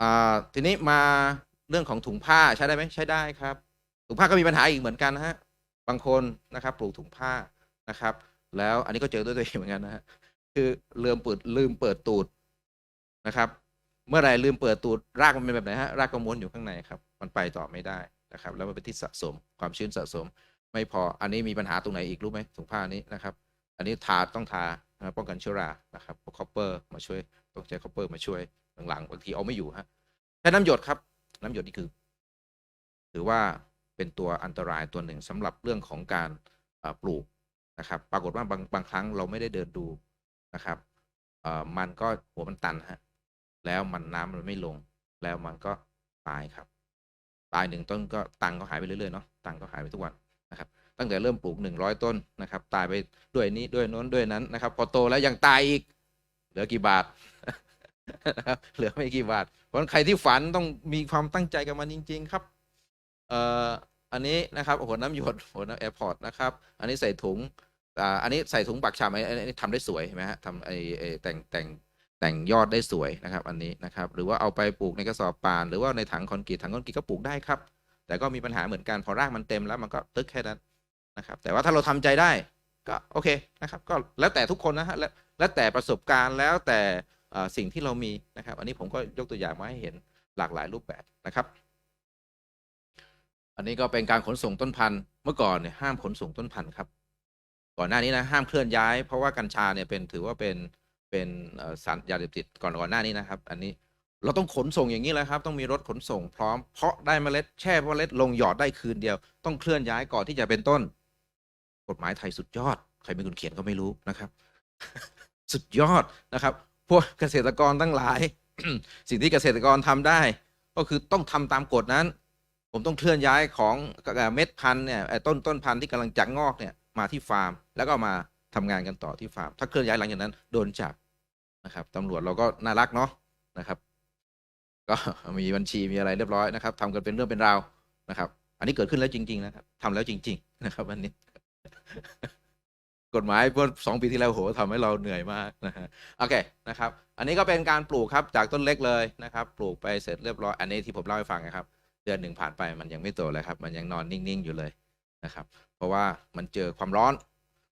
อ่าทีนี้มาเรื่องของถุงผ้าใช้ได้ไหมใช้ได้ครับ ถุงผ้าก็มีปัญหาอีกเหมือนกันนะฮะบางคนนะครับปลูกถุงผ้านะครับ แล้วอันนี้ก็เจอด้วยตัวเองเหมือนกันนะฮะคือลืมเปิดลืมเปิดตูดนะครับ เมื่อไหรลืมเปิดตูดรากมันเป็นแบบไหนฮะรากก็ม้วนอยู่ข้างในครับ มันไปต่อไม่ได้นะครับ แล้วมันเป็นที่สะสมความชื้นสะสม ไม่พออันนี้มีปัญหาตรงไหนอีกรู้ไหมถุงผ้านี้นะครับ อันนี้ทาต้องทาป้องกันเชื้อรานะครับ คอปเปอร์มาช่วยต้องใช้คอปเปอร์มาช่วย หลังๆบางทีเอาไม่อยู่ฮะใช้น้ำหยดครับ น้ำหยดนี่คือ ถือว่าเป็นตัวอันตรายตัวหนึ่งสำหรับเรื่องของการปลูกนะครับ ปรากฏว่าบางบางครั้งเราไม่ได้เดินดูนะครับมันก็หัวมันตันฮะแล้วมันน้ำมันไม่ลง แล้วมันก็ตายครับ ตายหนึ่งต้นก็ตังค์ก็หายไปเรื่อยๆเนาะตังค์ก็หายไปทุกวันนะครับ ตั้งแต่เริ่มปลูกหนึ่งร้อยต้นนะครับ ตายไปด้วยนี้ด้วยโน้นด้วยนั้นนะครับ พอโตแล้วยังตายอีกเหลือกี่บาท เหลือไม่กี่บาทเพราะฉะนั้นใครที่ฝันต้องมีความตั้งใจกับมันจริง ๆ ครับ เอ่ออันนี้นะครับหัวน้ำหยดหัวน้ำแอร์พอร์ตนะครับ อันนี้ใส่ถุงอ่าอันนี้ใส่ถุงปักชามอันนี้อันนี้ทำได้สวยไหมฮะทำไอ้แต่งแต่งแต่งยอดได้สวยนะครับ อันนี้นะครับ หรือว่าเอาไปปลูกในกระสอบป่าน หรือว่าในถังคอนกรีตถังคอนกรีตก็ปลูกได้ครับ แต่ก็มีปัญหาเหมือนกันพอรากมันเต็มแล้วมันก็ตึกแค่นั้นนะครับ แต่ว่าถ้าเราทำใจได้ก็โอเคนะครับ ก็แล้วแต่ทุกคนนะฮะแล้วแต่ประสบการณ์แล้วแต่ สิ่งที่เรามีนะครับ อันนี้ผมก็ยกตัวอย่างมาให้เห็นหลากหลายรูปแบบนะครับ อันนี้ก็เป็นการขนส่งต้นพันธุ์เมื่อก่อนเนี่ยห้ามขนส่งต้นพันธุ์ครับ ก่อนหน้านี้นะห้ามเคลื่อนย้าย เพราะว่ากัญชาเนี่ยเป็นถือว่าเป็นเป็นสารยาเสพติดก่อนก่อนหน้านี้นะครับ อันนี้เราต้องขนส่งอย่างนี้แหละครับ ต้องมีรถขนส่งพร้อม เพราะได้เมล็ดแช่เมล็ดลงหยอดได้คืนเดียว ต้องเคลื่อนย้ายก่อนที่จะเป็นต้น กฎหมายไทยสุดยอด ใครเป็นคนเขียนก็ไม่รู้นะครับ สุดยอดนะครับ พวกเกษตรกรทั้งหลาย สิ่งที่เกษตรกรทำได้ ก็คือต้องทำตามกฎนั้น ผมต้องเคลื่อนย้ายของเม็ดพันธุ์เนี่ยต้นต้นพันธุ์ที่กำลังจะงอกเนี่ยมาที่ฟาร์ม แล้วก็มาทำงานกันต่อที่ฟาร์ม ถ้าเคลื่อนย้ายหลังจากนั้นโดนจับนะครับตำรวจเราก็น่ารักเนาะนะครับก็มีบัญชีมีอะไรเรียบร้อยนะครับทำกันเป็นเรื่องเป็นราวนะครับ อันนี้เกิดขึ้นแล้วจริง ๆ นะครับทำแล้วจริง ๆ นะครับอันนี้ กฎหมายเมื่อสองปีที่แล้วโหทำให้เราเหนื่อยมากนะฮะโอเคนะครับ อันนี้ก็เป็นการปลูกครับจากต้นเล็กเลยนะครับ ปลูกไปเสร็จเรียบร้อย อันนี้ที่ผมเล่าให้ฟังนะครับ เดือนหนึ่งผ่านไปมันยังไม่โตเลยครับ มันยังนอนนิ่งๆอยู่เลยนะครับ เพราะว่ามันเจอความร้อน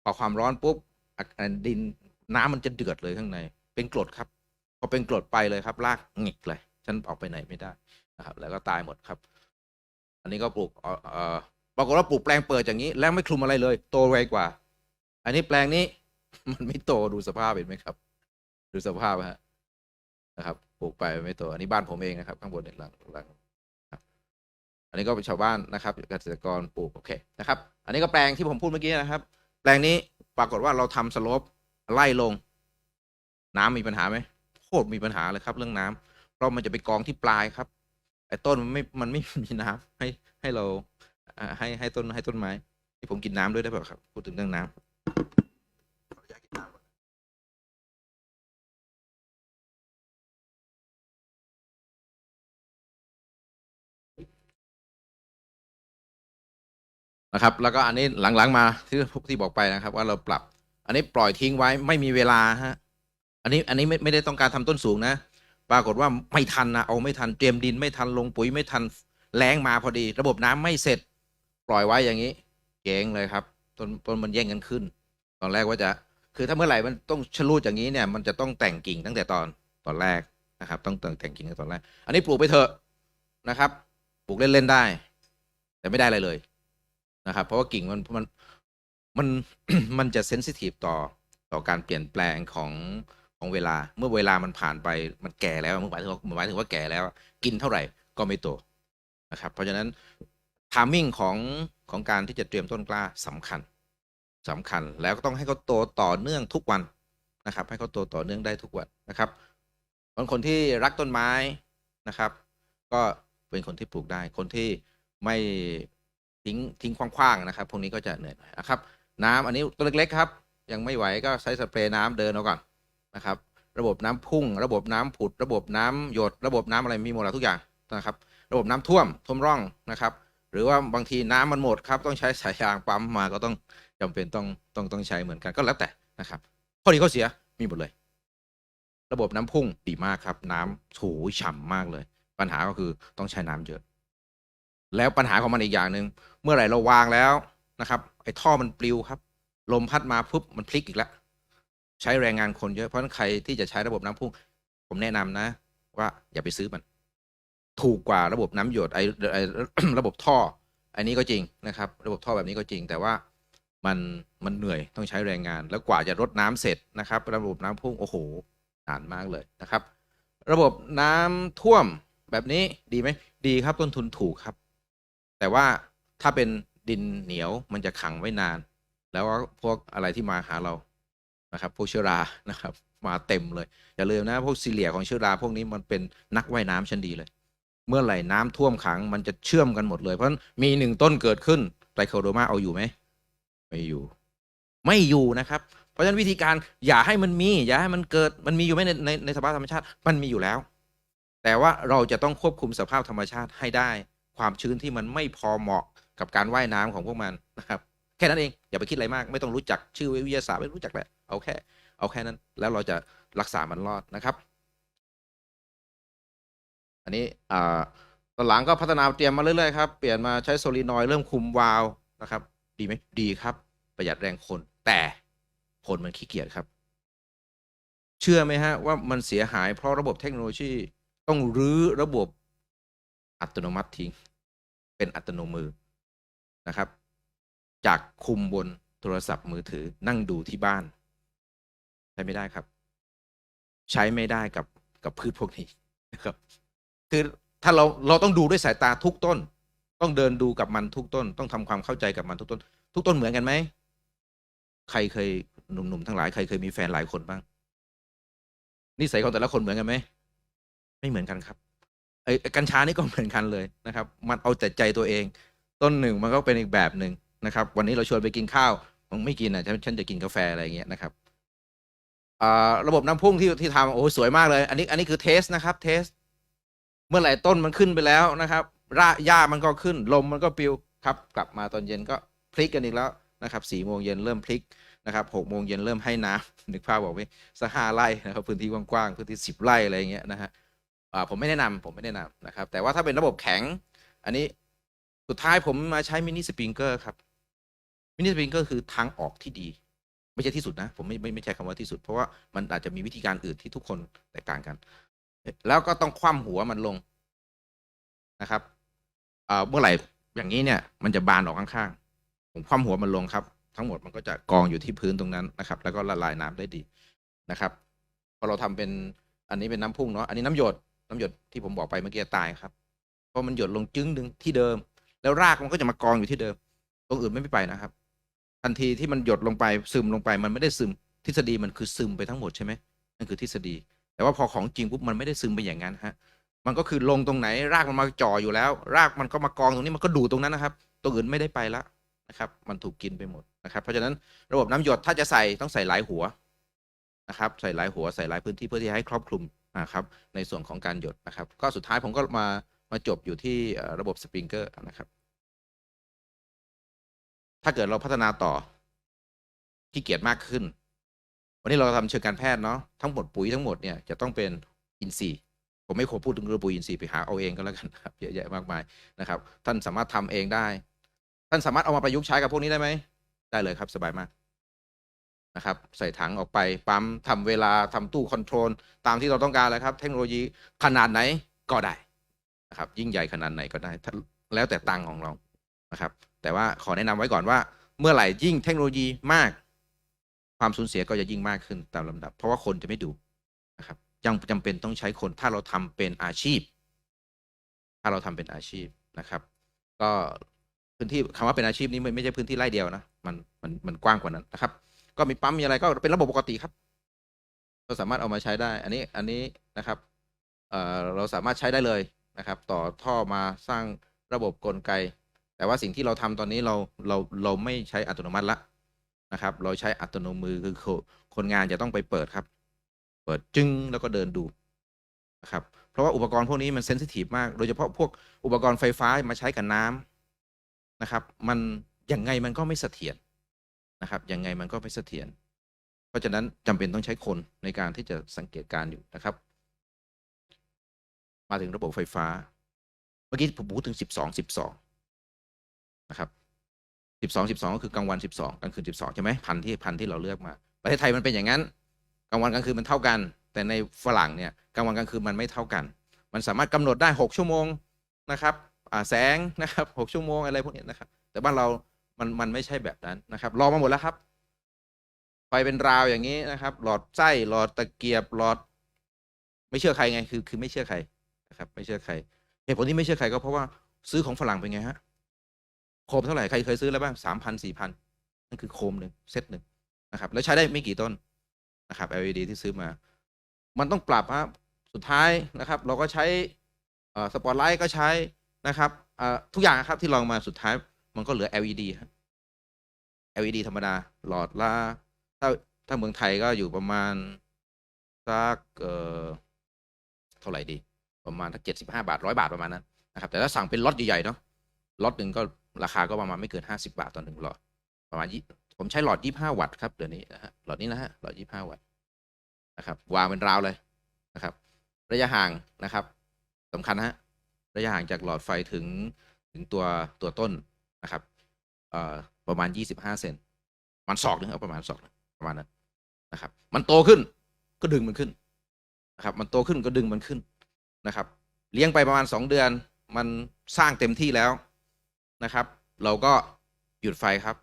พอความร้อนปุ๊บดินน้ำมันจะเดือดเลยข้างใน เป็นกรดครับพอเป็นกรดไปเลยครับรากหงิกเลย ฉันออกไปไหนไม่ได้นะครับ แล้วก็ตายหมดครับ อันนี้ก็ปลูกเอ่อเอ่อปรากฏว่าปลูกแปลงเปิดอย่างนี้ แล้วไม่คลุมอะไรเลย โตไวกว่า อันนี้แปลงนี้ มันไม่โตดูสภาพเห็นไหมครับ ดูสภาพฮะนะครับปลูกไปไม่โตอันนี้บ้านผมเองนะครับข้างบนเนี่ยหลังหลังอันนี้ก็เป็นชาวบ้านนะครับเกษตรกรปลูกโอเคนะครับ อันนี้ก็แปลงที่ผมพูดเมื่อกี้นะครับ แปลงนี้ปรากฏว่าเราทำสลปไล่ลง น้ำมีปัญหาไหมโคตรมีปัญหาเลยครับ เรื่องน้ำเพราะมันจะไปกองที่ปลายครับไอ้ต้นมันไม่มันไม่มีน้ำให้ให้เราให้ให้ต้นให้ต้นไม้ที่ผมกินน้ำด้วยได้เปล่าครับ พูดถึงเรื่องน้ำ นะครับ แล้วก็อันนี้หลังๆมาที่ที่บอกไปนะครับ ว่าเราปรับ อันนี้ปล่อยทิ้งไว้ไม่มีเวลาฮะอันนี้อันนี้ไม่ไม่ได้ต้องการทำต้นสูงนะ ปรากฏว่าไม่ทันนะเอาไม่ทันเตรียมดินไม่ทันลงปุ๋ยไม่ทันแรงมาพอดี ระบบน้ำไม่เสร็จ ปล่อยไว้อย่างนี้เจ๊งเลยครับต้นต้นมันแย่งกันขึ้น ตอนแรกว่าจะคือถ้าเมื่อไหร่มันต้องชะลูดอย่างนี้เนี่ย มันจะต้องแต่งกิ่งตั้งแต่ตอนตอนแรกนะครับ ต้องแต่งแต่งกิ่งตั้งแต่ตอนแรก อันนี้ปลูกไปเถอะนะครับ ปลูกเล่นๆได้ แต่ไม่ได้อะไรเลย นะครับ เพราะว่ากิ่งมันมันมันมันจะเซนซิทีฟต่อต่อการเปลี่ยนแปลงของของเวลาเมื่อเวลามันผ่านไปมันแก่แล้วมันหมายถึงว่าหมายถึงว่าแก่แล้ว กินเท่าไหร่ก็ไม่โตนะครับ เพราะฉะนั้นทามมิ่งของของการที่จะเตรียมต้นกล้าสำคัญสำคัญแล้วก็ต้องให้เขาโตต่อเนื่องทุกวันนะครับ ให้เขาโตต่อเนื่องได้ทุกวันนะครับบางคนที่รักต้นไม้นะครับ ก็เป็นคนที่ปลูกได้คนที่ไม่ ทิ้งทิ้งคว้างๆนะครับ พวกนี้ก็จะเหนื่อยหน่อยนะครับ น้ำอันนี้ตัวเล็กๆครับ ยังไม่ไหวก็ใช้สเปรย์น้ำเดินเอาก่อนนะครับ ระบบน้ำพุ่ง ระบบน้ำผุด ระบบน้ำหยด ระบบน้ำอะไรมีหมดแล้วทุกอย่างนะครับ ระบบน้ำท่วมท่วมร่องนะครับ หรือว่าบางทีน้ำมันหมดครับต้องใช้สายยางปั๊มมาก็ต้องจำเป็นต้องต้องต้องใช้เหมือนกันก็แล้วแต่นะครับ ข้อดีข้อเสียมีหมดเลย ระบบน้ำพุ่งดีมากครับ น้ำถูฉ่ำมากเลย ปัญหาก็คือต้องใช้น้ำเยอะ แล้วปัญหาของมันอีกอย่างหนึ่งเมื่อไหร่เราวางแล้วนะครับ ไอ้ท่อมันปลิวครับ ลมพัดมาปุ๊บมันพลิกอีกแล้วใช้แรงงานคนเยอะเพราะฉะนั้นใครที่จะใช้ระบบน้ำพุ่ง ผมแนะนำนะ ว่าอย่าไปซื้อมัน ถูกกว่าระบบน้ำหยดไอ้ไอ้ระบบท่อ อันนี้ก็จริงนะครับ ระบบท่อแบบนี้ก็จริง แต่ว่ามันมันเหนื่อยต้องใช้แรงงาน แล้วกว่าจะรดน้ำเสร็จนะครับ ระบบน้ำพุ่งโอ้โหนานมากเลยนะครับ ระบบน้ำท่วมแบบนี้ดีไหมดีครับต้นทุนถูกครับ แต่ว่าถ้าเป็นดินเหนียวมันจะขังไว้นาน แล้วก็พวกอะไรที่มาหาเรานะครับพวกเชื้อรานะครับ มาเต็มเลย อย่าลืมนะพวกซีเลียของเชื้อราพวกนี้มันเป็นนักว่ายน้ำชั้นดีเลย เมื่อไหร่น้ำท่วมขังมันจะเชื่อมกันหมดเลย เพราะมีหนึ่งต้นเกิดขึ้นไตรโคโดมาเอาอยู่ไหมไม่อยู่ ไม่อยู่นะครับ เพราะฉะนั้นวิธีการอย่าให้มันมี อย่าให้มันเกิดมันมีอยู่ไหมในในในสภาพธรรมชาติมันมีอยู่แล้ว แต่ว่าเราจะต้องควบคุมสภาพธรรมชาติให้ได้ ความชื้นที่มันไม่พอเหมาะกับการว่ายน้ำของพวกมันนะครับ แค่นั้นเองอย่าไปคิดอะไรมาก ไม่ต้องรู้จักชื่อวิทยาศาสตร์ไม่รู้จักแหละเอาแค่เอาแค่นั้นแล้วเราจะรักษามันรอดนะครับ อันนี้อ่าตอนหลังก็พัฒนาเตรียมมาเรื่อยๆครับเปลี่ยนมาใช้โซลีนอยเริ่มคุมวาลนะครับ ดีไหมดีครับ ประหยัดแรงคน แต่คนมันขี้เกียจครับ เชื่อไหมฮะว่ามันเสียหายเพราะระบบเทคโนโลยีต้องรื้อระบบ อัตโนมัติทิ้ง เป็นอัตโนมือนะครับ จากคุมบนโทรศัพท์มือถือนั่งดูที่บ้าน ใช้ไม่ได้ครับ ใช้ไม่ได้กับกับพืชพวกนี้นะครับ คือถ้าเราเราต้องดูด้วยสายตาทุกต้น ต้องเดินดูกับมันทุกต้น ต้องทำความเข้าใจกับมันทุกต้น ทุกต้นเหมือนกันไหมใครเคยหนุ่มๆทั้งหลายใครเคยมีแฟนหลายคนบ้างนิสัยของแต่ละคนเหมือนกันไหมไม่เหมือนกันครับ ไอ้กัญชานี่ก็เหมือนกันเลยนะครับ มันเอาแต่ใจตัวเอง ต้นหนึ่งมันก็เป็นอีกแบบหนึ่งนะครับ วันนี้เราชวนไปกินข้าวมันไม่กินอะฉันฉันจะกินกาแฟอะไรอย่างเงี้ยนะครับระบบน้ำพุ่งที่ที่ทำโอ้โหสวยมากเลย อันนี้อันนี้คือเทสนะครับเทส เมื่อไหร่ต้นมันขึ้นไปแล้วนะครับรากหญ้ามันก็ขึ้นลมมันก็ปลิวครับ กลับมาตอนเย็นก็พลิกกันอีกแล้วนะครับสี่โมงเย็นเริ่มพลิกนะครับหกโมงเย็นเริ่มให้น้ำนึกภาพบอกไหมสักห้าไร่นะครับพื้นที่กว้างๆพื้นที่สิบไร่อะไรอย่างเงี้ยนะฮะ ผมไม่แนะนำผมไม่แนะนำนะครับ แต่ว่าถ้าเป็นระบบแข็ง อันนี้สุดท้ายผมมาใช้มินิสปริงเกอร์ครับมินิสปริงเกอร์คือทางออกที่ดี ไม่ใช่ที่สุดนะ ผมไม่ไม่ไม่ใช่คำว่าที่สุด เพราะว่ามันอาจจะมีวิธีการอื่นที่ทุกคนแตกต่างกัน แล้วก็ต้องคว่ำหัวมันลงนะครับเอ่อเมื่อไหร่อย่างนี้เนี่ยมันจะบานออกข้างๆ ผมคว่ำหัวมันลงครับ ทั้งหมดมันก็จะกองอยู่ที่พื้นตรงนั้นนะครับ แล้วก็ละลายน้ำได้ดีนะครับ พอเราทำเป็นอันนี้เป็นน้ำพุ่งเนาะอันนี้น้ำหยด น้ำหยดที่ผมบอกไปเมื่อกี้ตายครับ เพราะมันหยดลงจึ้งหนึ่งที่เดิม แล้วรากมันก็จะมากองอยู่ที่เดิม ตรงอื่นไม่ไปนะครับ ทันทีที่มันหยดลงไปซึมลงไป มันไม่ได้ซึม ทฤษฎีมันคือซึมไปทั้งหมดใช่ไหมนั่นคือทฤษฎี แต่ว่าพอของจริงปุ๊บมันไม่ได้ซึมไปอย่างนั้นฮะ มันก็คือลงตรงไหนรากมันมาจ่ออยู่แล้ว รากมันก็มากองตรงนี้มันก็ดูตรงนั้นนะครับตรงอื่นไม่ได้ไปละนะครับ มันถูกกินไปหมดนะครับ เพราะฉะนั้นระบบน้ำหยดถ้าจะใส่ต้องใส่หลายหัวนะครับ ใส่หลายหัวใส่หลายพื้นที่เพื่อที่ให้ครอบคลุม นะครับในส่วนของการหยดนะครับ ก็สุดท้ายผมก็มามาจบอยู่ที่ระบบสปริงเกอร์นะครับ ถ้าเกิดเราพัฒนาต่อขี้เกียจมากขึ้น วันนี้เราทำเชิงการแพทย์เนาะทั้งหมดปุ๋ยทั้งหมดเนี่ยจะต้องเป็นอินทรีย์ผมไม่ขอพูดถึงเรื่องปุ๋ยอินทรีย์ไปหาเอาเองก็แล้วกันครับเยอะแยะมากมายนะครับ ท่านสามารถทำเองได้ ท่านสามารถเอามาประยุกต์ใช้กับพวกนี้ได้ไหมได้เลยครับสบายมาก นะครับใส่ถังออกไปปั๊มทำเวลาทำตู้คอนโทรลตามที่เราต้องการเลยครับ เทคโนโลยีขนาดไหนก็ได้นะครับยิ่งใหญ่ขนาดไหนก็ได้ แล้วแต่ตังของเรานะครับ แต่ว่าขอแนะนำไว้ก่อนว่า เมื่อไหร่ยิ่งเทคโนโลยีมาก ความสูญเสียก็จะยิ่งมากขึ้นตามลำดับ เพราะว่าคนจะไม่ดูนะครับยังจำเป็นต้องใช้คนถ้าเราทำเป็นอาชีพ ถ้าเราทำเป็นอาชีพนะครับ ก็พื้นที่คำว่าเป็นอาชีพนี้ไม่ใช่พื้นที่ไร่เดียวนะมันมันมันกว้างกว่านั้นนะครับ ก็มีปั๊มมีอะไรก็เป็นระบบปกติครับ เราสามารถเอามาใช้ได้ อันนี้อันนี้นะครับเอ่อเราสามารถใช้ได้เลยนะครับ ต่อท่อมาสร้างระบบกลไก แต่ว่าสิ่งที่เราทำตอนนี้เราเราเราไม่ใช้อัตโนมัติละนะครับ เราใช้อัตโนมือคือคนงานจะต้องไปเปิดครับ เปิดจึ้งแล้วก็เดินดูนะครับเพราะว่าอุปกรณ์พวกนี้มันเซนซิทีฟมาก โดยเฉพาะพวกอุปกรณ์ไฟฟ้ามาใช้กับน้ำนะครับ มันยังไงมันก็ไม่เสถียร นะครับยังไงมันก็ไม่เสถียรเพราะฉะนั้นจำเป็นต้องใช้คนในการที่จะสังเกตการอยู่นะครับ มาถึงระบบไฟฟ้า เมื่อกี้ผมพูดถึงสิบสองสิบสองนะครับสิบสองสิบสองก็คือกลางวันสิบสองกลางคืนสิบสองใช่ไหมพันที่พันที่เราเลือกมา ประเทศไทยมันเป็นอย่างนั้นกลางวันกลางคืนมันเท่ากัน แต่ในฝรั่งเนี่ยกลางวันกลางคืนมันไม่เท่ากัน มันสามารถกำหนดได้หกชั่วโมงนะครับแสงนะครับหกชั่วโมงอะไรพวกนี้นะครับ แต่บ้านเรา มันมันไม่ใช่แบบนั้นนะครับ ลองมาหมดแล้วครับ ไฟเป็นราวอย่างนี้นะครับ หลอดไส้หลอดตะเกียบหลอด ไม่เชื่อใครไงคือ คือไม่เชื่อใครนะครับ ไม่เชื่อใครเหตุผลที่ไม่เชื่อใครก็เพราะว่าซื้อของฝรั่งเป็นไงฮะโคมเท่าไหร่ใครเคยซื้อแล้วบ้างสามพันสี่พันนั่นคือโคมหนึ่งเซตหนึ่งนะครับ แล้วใช้ได้ไม่กี่ต้นนะครับ LED ที่ซื้อมา มันต้องปรับฮะสุดท้ายนะครับ เราก็ใช้สปอตไลท์ก็ใช้นะครับทุกอย่างครับที่ลองมาสุดท้าย มันก็เหลือ LED LED ธรรมดา หลอดละถ้าถ้าเมืองไทยก็อยู่ประมาณสักเอ่อเท่าไหร่ดี ประมาณถ้าเจ็ดสิบห้าบาทร้อยบาทประมาณนั้นนะครับ แต่ถ้าสั่งเป็นล็อตใหญ่ๆเนาะล็อตหนึ่งก็ราคาก็ประมาณไม่เกินห้าสิบาทต่อหนึ่งหลอด ประมาณยี่ผมใช้หลอดยี่ห้าวัตต์ครับเดี๋ยวนี้นะฮะหลอดนี้นะฮะหลอดยี่ห้าวัตต์นะครับวางเป็นราวเลยนะครับ ระยะห่างนะครับสำคัญฮะระยะห่างจากหลอดไฟถึงถึงตัวตัวต้น นะครับเอ่อประมาณยี่สิบห้าเซนมันศอกนึงเอาประมาณศอกประมาณนั้นนะครับ มันโตขึ้นก็ดึงมันขึ้นนะครับ มันโตขึ้นก็ดึงมันขึ้นนะครับ เลี้ยงไปประมาณสองเดือน มันสร้างเต็มที่แล้วนะครับ เราก็หยุดไฟครับ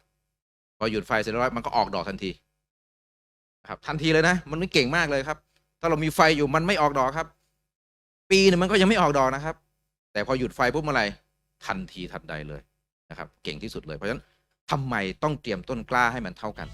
พอหยุดไฟเสร็จแล้วมันก็ออกดอกทันทีนะครับทันทีเลยนะ มันไม่เก่งมากเลยครับ ถ้าเรามีไฟอยู่มันไม่ออกดอกครับ ปีหนึงมันก็ยังไม่ออกดอกนะครับ แต่พอหยุดไฟปุ๊บเมื่อไหร่ทันทีทันใดเลย นะครับเก่งที่สุดเลยเพราะฉะนั้นทำไมต้องเตรียมต้นกล้าให้มันเท่ากัน